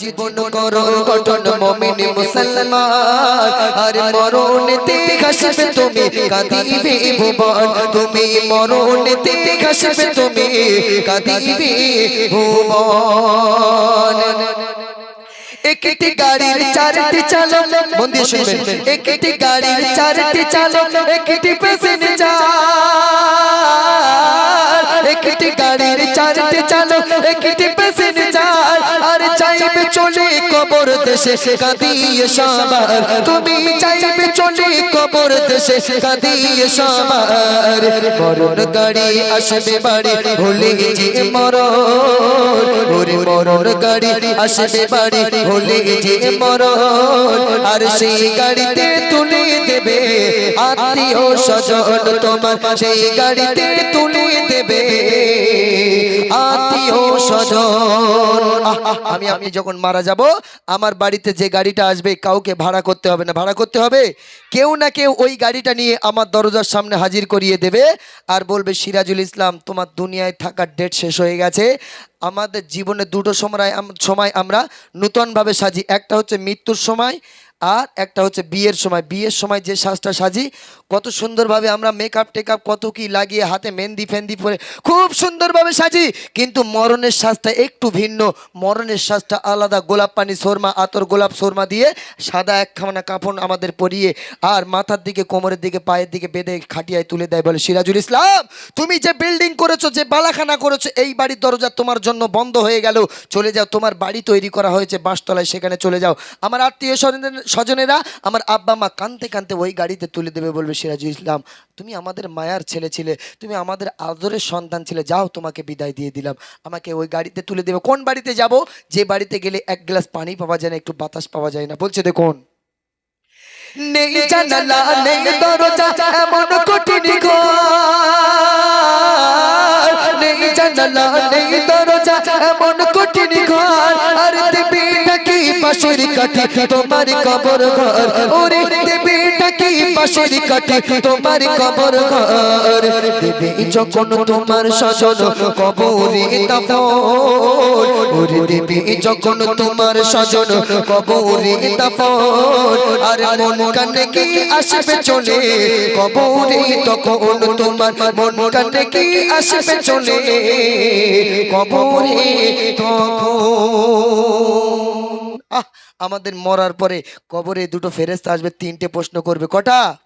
জীবন করো গঠন মমিন মুসলমান। আর মরণেতে ঘাসবে তুমি কাঁদিবে ভুবন। তুমি মরণেতে ঘাসবে তুমি কাঁদিবে ভুবন। একটি গাড়ির চারটি চালক দিয়ে শুনবেন একটি গাড়ির চারটি চালক একটি প্যাসেঞ্জার একটি গাড়ির চারটি চালক একটি প্যাসেঞ্জার দেশে কাঁদিয়ে সবার তুমি চাইবে চলে কবর দেশে কাঁদিয়ে সবার মরণ গাড়ি আসবে বাড়ি হলে যে মরণ। ওরে মরণ গাড়ি আসবে বাড়ি হলে যে মরণ। আর সেই গাড়িতে তুলে দেবে আত্মীয় স্বজন তোমার। সেই গাড়িতে তুলে দেবে আত্মীয় স্বজন। আহ, আমি যখন মারা যাব আমার বাড়িতে যে গাড়িটা আসবে কাউকে ভাড়া করতে হবে না। ভাড়া করতে হবে? কেউ না কেউ ওই গাড়িটা নিয়ে আমার দরজার সামনে হাজির করিয়ে দেবে আর বলবে সিরাজুল ইসলাম তোমার দুনিয়ায় থাকার ডেট শেষ হয়ে গেছে। আমাদের জীবনে দুটো সময় সময় আমরা নূতনভাবে সাজি। একটা হচ্ছে মৃত্যুর সময় আর একটা হচ্ছে বিয়ের সময়। বিয়ের সময় যে সাজটা সাজি কত সুন্দরভাবে আমরা মেকআপ টেকআপ কত কি লাগিয়ে হাতে মেহেন্দি ফেন্দি পরে খুব সুন্দরভাবে সাজি। কিন্তু মরণের সাজটা একটু ভিন্ন। মরণের সাজটা আলাদা। গোলাপ পানি, শর্মা, আতর গোলাপ, শর্মা দিয়ে সাদা একখানা কাপড় আমাদের পরিয়ে আর মাথার দিকে, কোমরের দিকে, পায়ের দিকে বেঁধে খাটিয়ায় তুলে দেয় বলে সিরাজুল ইসলাম। তুমি যে বিল্ডিং করেছ, যে বালাখানা করেছ, এই বাড়ির দরজা তোমার জন্য বন্ধ হয়ে গেল। চলে যাও, তোমার বাড়ি তৈরি করা হয়েছে বাঁশতলায় সেখানে চলে যাও। আমার আত্মীয় স্বজনেরা, আমার আব্বা মা কানতে কানতে ওই গাড়িতে তুলে দেবে বলবে সিরাজুল ইসলাম তুমি আমাদের মায়ার ছেলে ছিলে তুমি আমাদের আদরের সন্তান ছিলে যাও তোমাকে বিদায় দিয়ে দিলাম। আমাকে ওই গাড়িতে তুলে দেবে। কোন বাড়িতে যাব? যে বাড়িতে গেলে এক গ্লাস পানি পাওয়া যায় না একটু বাতাস পাওয়া যায় না। বলছে দেখুন নেই জানালা নেই দরজা এমন কঠিন ঘর। নেই জানালা নেই দরজা এমন কঠিন ঘর। আর পাশের কাঠি, তোমার কবর ঘর। ওরে দেবী নাকি পাশের কাঠি, তোমার কবর ঘর। দেবী যখন তোমার সজন কবরে দাফন, ওরে দেবী যখন তোমার সজন কবরে দাফন, আর মন কানে কি আসবে চলে? কবরে তখন তোমার মন কানে কি আসবে চলে? কবরে তখন আহ, আমাদের মরার পরে কবরে দুটো ফেরেস্তা আসবে, তিনটে প্রশ্ন করবে। কটা?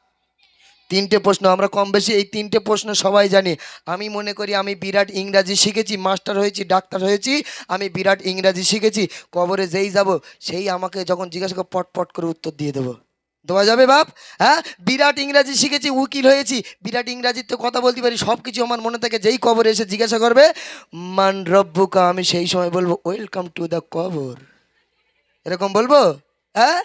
তিনটে প্রশ্ন, আমরা কম বেশি এই তিনটে প্রশ্ন সবাই জানি। আমি মনে করি আমি বিরাট ইংরাজি শিখেছি, মাস্টার হয়েছি, ডাক্তার হয়েছি, আমি বিরাট ইংরাজি শিখেছি, কবরে যেই যাব, সেই আমাকে যখন জিজ্ঞাসা করে পট পট করে উত্তর দিয়ে দেবো। দেওয়া যাবে বাপ? হ্যাঁ? বিরাট ইংরাজি শিখেছি, উকিল হয়েছি। বিরাট ইংরাজির তো কথা বলতে পারি সব কিছু আমার মনে থাকে, যেই কবরে এসে জিজ্ঞাসা করবে, মান রব্বুকা? আমি সেই সময় বলব ওয়েলকাম টু দ্য কবর। এরকম বলব? হ্যাঁ?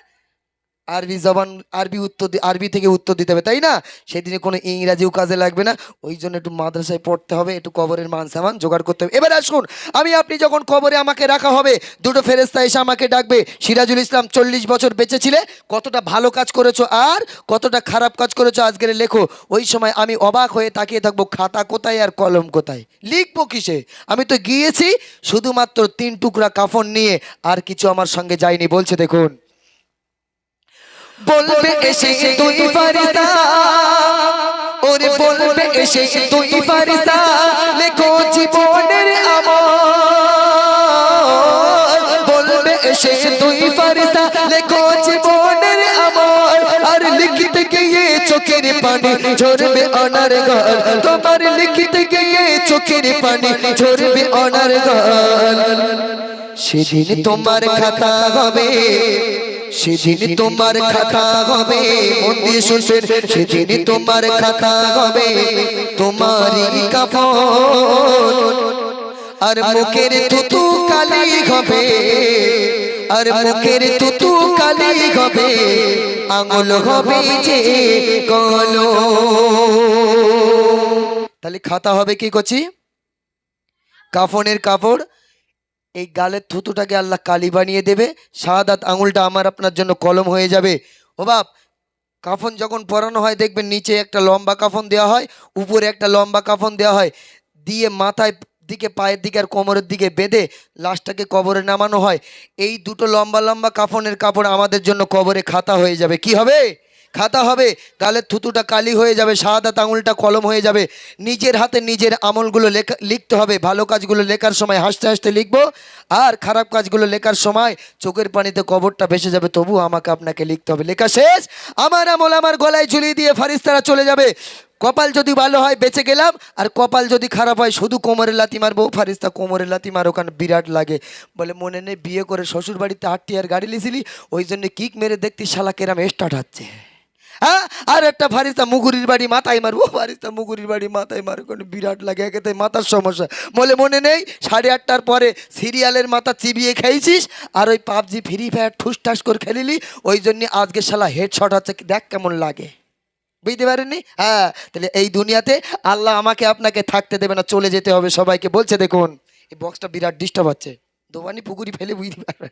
আরবি জবান, আরবি উত্তর আরবি থেকে উত্তর দিতে হবে, তাই না? সেদিনে কোনো ইংরাজিও কাজে লাগবে না। ওই জন্য একটু মাদ্রাসায় পড়তে হবে, একটু কবরের মান সামান জোগাড় করতে হবে। এবার আসুন, আমি, আপনি যখন কবরে আমাকে রাখা হবে, দুটো ফেরেস্তা এসে আমাকে ডাকবে, সিরাজুল ইসলাম চল্লিশ বছর বেঁচে ছিলে কতটা ভালো কাজ করেছ আর কতটা খারাপ কাজ করেছ আজকের লেখো। ওই সময় আমি অবাক হয়ে তাকিয়ে থাকব, খাতা কোথায় আর কলম কোথায়? লিখব কিসে? আমি তো গিয়েছি, শুধুমাত্র তিন টুকরা কাফন নিয়ে আর কিছু আমার সঙ্গে যায়নি, বলছে দেখুন। বলবে এসে তুই ফারিস্তা। ওরে বলবে এসে তুই ফারিস্তা। লেখো জীবনের আমল। বলবে এসে তুই ফারিস্তা। লেখো জীবনের আমল। আর লিখিতে গিয়ে চোখের পানি ঝরবে অনার গাল তোমার লিখিতে গিয়ে চোখের পানি ঝরবে অনার গাল সেদিন তোমার খাতা হবে। সেদিন তোমার খাতা হবে মন দিয়ে শুনবেন সেদিন তোমার খাতা হবে তোমারই কাফন আর মুখের তুতু কালি হবে আর মুখের তুতু কালি হবে আঙুল হবে যে কলো তাহলে খাতা হবে কি করছি কাফনের কাপড় এই গালের থুতুটাকে আল্লাহ কালি বানিয়ে দেবে শাহাদাত আঙুলটা আমার আপনার জন্য কলম হয়ে যাবে। ও বাপ, কাফন যখন পরানো হয়, দেখবেন নিচে একটা লম্বা কাফন দেওয়া হয়, উপরে একটা লম্বা কাফন দেওয়া হয়। দিয়ে মাথায় দিকে, পায়ের দিকে আর কোমরের দিকে বেঁধে লাশটাকে কবরে নামানো হয়। এই দুটো লম্বা লম্বা কাফনের কাপড় আমাদের জন্য কবরে খাতা হয়ে যাবে। কি হবে? খাতা হবে গালের থুতুটা কালি হয়ে যাবে, সাদা আঙুলটা কলম হয়ে যাবে। নিজের হাতে নিজের আমলগুলো লেখা, লিখতে হবে। ভালো কাজগুলো লেখার সময় হাসতে হাসতে লিখব, আর খারাপ কাজগুলো লেখার সময় চোখের পানিতে কবরটা ভেসে যাবে। তবু আমাকে আপনাকে লিখতে হবে। লেখা শেষ। আমার আমল আমার গলায় ঝুলিয়ে দিয়ে ফারিস্তারা চলে যাবে। কপাল যদি ভালো হয়, বেঁচে গেলাম। আর কপাল যদি খারাপ হয়, শুধু কোমরে লাতি মারবো। ফারিস্তা কোমরে লাতি মার, ওখানে বিরাট লাগে। বলে, মনে নেই বিয়ে করে শ্বশুর বাড়িতে আটটি আর গাড়ি লিছিলি? ওই জন্য কিক মেরে দেখতি শালা কেরাম স্টার্ট হচ্ছে। হ্যাঁ? আর একটা ফারিস্তা মুগুরির বাড়ি মাথায় মারবো। ফারিস্তা মুগুরির বাড়ি মাথায় মারো, কোনো বিরাট লাগে একে তাই মাথার সমস্যা। বলে মনে নেই, সাড়ে আটটার পরে সিরিয়ালের মাথা চিবিয়ে খেয়েছিস, আর ওই পাবজি, ফ্রি ফায়ার ঠুস ঠাস করে খেলিলি। ওই জন্য আজকে শালা হেডশট হচ্ছে দেখ কেমন লাগে। বুঝতে পারেননি হ্যাঁ তাহলে এই দুনিয়াতে আল্লাহ আমাকে আপনাকে থাকতে দেবে না, চলে যেতে হবে সবাইকে। বলছে দেখুন, এই বক্সটা বিরাট ডিস্টার্ব হচ্ছে। দোবানি পুকুরি ফেলে বুঝতে পারবেন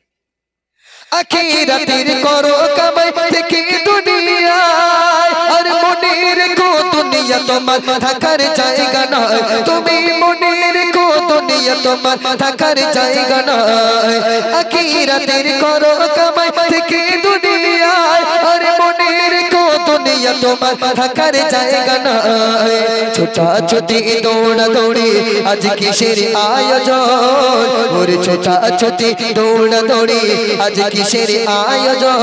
আখিরাতের করো কামাই থেকে দুনিয়ায়। আর মনে রেখো দুনিয়া তোমার থাকার জায়গা নয়। তুমি মনে রেখো দুনিয়া তোমার থাকার জায়গা নয়। আখিরাতের করো কামাই থেকে দুনিয়ায়। আর মনে রেখো দুনিয়া তোমার থাকার জায়গা নয় ছোটা ছোটি দৌড়া দৌড়ি আজ কিসের আয়োজন ওরে ছোটা ছোটি দৌড়া দৌড়ি আজ কিসের আয়োজন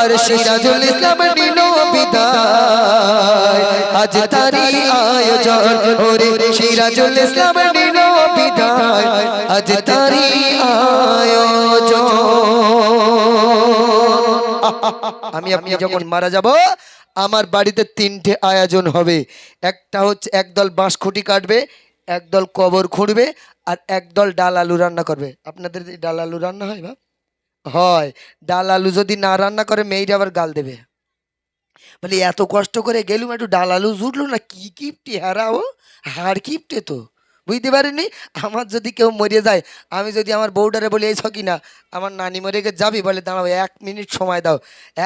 আর সিরাজুল ইসলাম নিল বিদায় আজ তারি আয়োজন ওরে সিরাজুল ইসলাম নিল বিদায় আজ তারি আয়োজন আমি আপনি যখন মারা যাব, আমার বাড়িতে তিনটে আয়োজন হবে। একটা হচ্ছে একদল বাঁশ খুঁটি কাটবে, একদল কবর খুঁড়বে, আর একদল ডাল আলু রান্না করবে। আপনাদের ডাল আলু রান্না হয় বা হয়। ডাল আলু যদি না রান্না করে, মেয়েরা আবার গাল দেবে। বলে, এত কষ্ট করে গেলুম, একটু ডাল আলু জুটলো না, কি কিপটি হারাও হাড় কিপটে তো। বুঝতে পারিনি? আমার যদি কেউ মরে যায়, আমি যদি আমার বউটারে বলি, এই ছকি না আমার নানি মরে গেছে, যাবি? বলে, দাঁড়াও, এক মিনিট সময় দাও।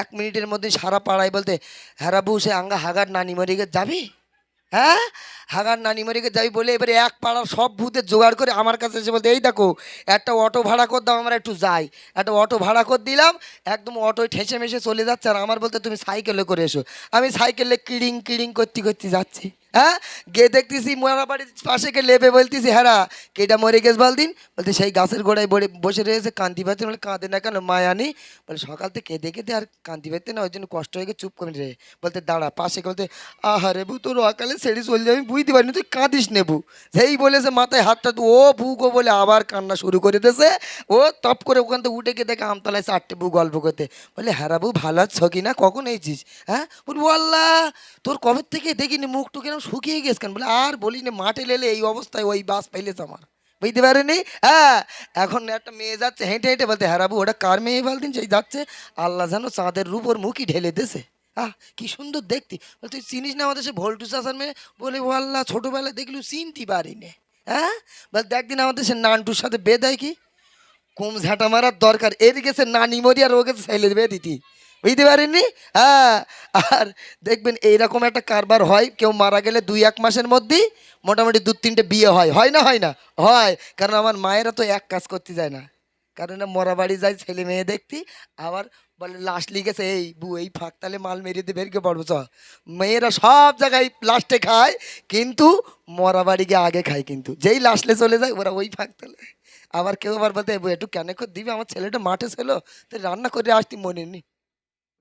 এক মিনিটের মধ্যে সারা পাড়ায় বলতে হ্যাঁ বউ সে আঙ্গা হাগার নানি মরে গেছে, যাবি? হ্যাঁ? হাগার নানি মরে গেছে, যাবি বলে, এবারে এক পাড়ার সব ভূতের জোগাড় করে আমার কাছে এসে বলতে, এই দেখো, একটা অটো ভাড়া করে দাও, আমরা একটু যাই। একটা অটো ভাড়া করে দিলাম, একদম অটোয় ঠেসে মেশে চলে যাচ্ছে, আর আমার বলতে, তুমি সাইকেলে করে এসো। আমি সাইকেলে কিড়িং কিড়িং করতে করতে যাচ্ছি। হ্যাঁ? গিয়ে দেখতেছি মোয়ারা বাড়ির পাশে কে লেপে বলতেছি হ্যাঁ কেটা মরে গেছে বলদিন? বলতে, সেই গাছের গোড়ায় বড়ে, বসে রয়েছে, কান্তি পাচ্ছে। বলে, কাঁদে না কেন, মায়া নেই? বলে, সকাল থেকে কেঁদে কেঁদে আর কান্তি পাচ্ছে না, ওই জন্য কষ্ট হয়ে গিয়ে চুপ করে রে। বলতে, দাঁড়া, পাশে বলতে আহারে বু তোর অকালে ছেড়ে চলে যাবি বুঝতে পারিনি, তুই কাঁদিস নেবু সেই বলেছে, মাথায় হাতটা ও বু গো, বলে, আবার কান্না শুরু করে দিয়েছে ও টপ করে ওখান থেকে উঠে গিয়ে দেখে আমতলায় চারটে বউ গল্প করতে। বলে হ্যাঁ বউ ভালো আছো কি না? কখন এইছিস হ্যাঁ? বলব আল্লাহ তোর কবে থেকে দেখিনি মুখ টুক শুকিয়ে গেছ কেন? বলে, আর বলি না মাঠে লেলে এই অবস্থায় ওই বাস পাইলেছে আমার। বুঝতে পারেনি? হ্যাঁ এখন একটা মেয়ে যাচ্ছে, হেঁটে হেঁটে বলতে হ্যাঁ বাবু ওটা কার মেয়ে বলদিন সেই যাচ্ছে, আল্লাহ যেন চাঁদের রূপ ওর মুখই ঢেলে দেছে আহ, কি সুন্দর দেখতি। বলে, তুই চিনিস না আমাদের সে ভোল্টু চাষার মেয়ে? বলে, ও আল্লাহ, ছোটোবেলায় দেখলু, চিনতে পারিনি। হ্যাঁ বল একদিন আমাদের সে নানটুর সাথে বেদায় কি? কুম ঝাঁটা মারার দরকার, এর গেছে নানি মরি আর ও গেছে ছেলে বে দিতি বুঝতে পারেননি হ্যাঁ। আর দেখবেন এইরকম একটা কারবার হয়, কেউ মারা গেলে দুই, এক মাসের মধ্যেই মোটামুটি দু, তিনটে বিয়ে হয়। হয় না হয় না? হয়। কারণ আমার মায়েরা তো এক কাজ করতে যায় না। কারণ মরা বাড়ি যায়, ছেলে মেয়ে দেখতি, আবার বলে, লাশ লিখেছে এই বু এই ফাঁক তালে মাল মেরে দিয়ে বেরকে পড়ব চ মেয়েরা সব জায়গায় লাস্টে খায়, কিন্তু মরা বাড়ি গিয়ে আগে খায় কিন্তু। যেই লাস্টে চলে যায়, ওরা ওই ফাঁক তালে। আবার কেউ আবার বলতে "এ একটু কেন করে দিবি? আমার ছেলেটা মাঠে ছিল, তো রান্না করে আসতি মনে নেই।